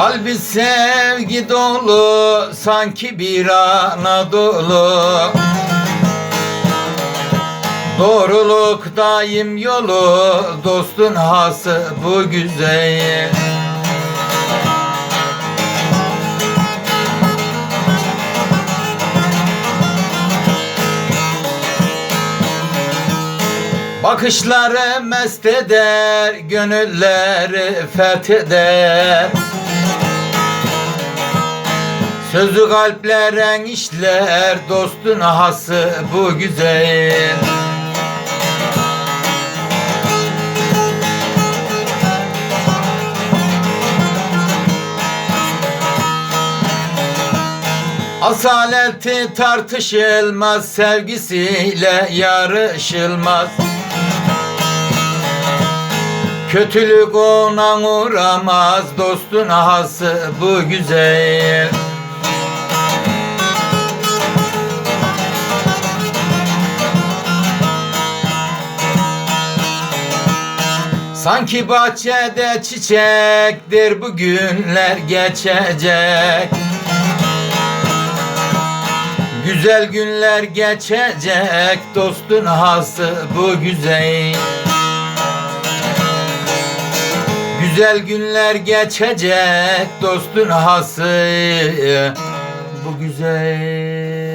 Kalbi sevgi dolu sanki bir Anadolu. Doğruluk daim yolu dostun hası bu güzel Bakışları mest eder, gönülleri fetheder Sözü kalpleren işler, dostun hası bu güzel. Asaleti tartışılmaz, sevgisiyle yarışılmaz. Kötülük ona uğramaz, dostun hası bu güzel Sanki bahçede çiçektir bu günler geçecek. Güzel günler geçecek dostun hası bu güzel. Güzel günler geçecek dostun hası bu güzel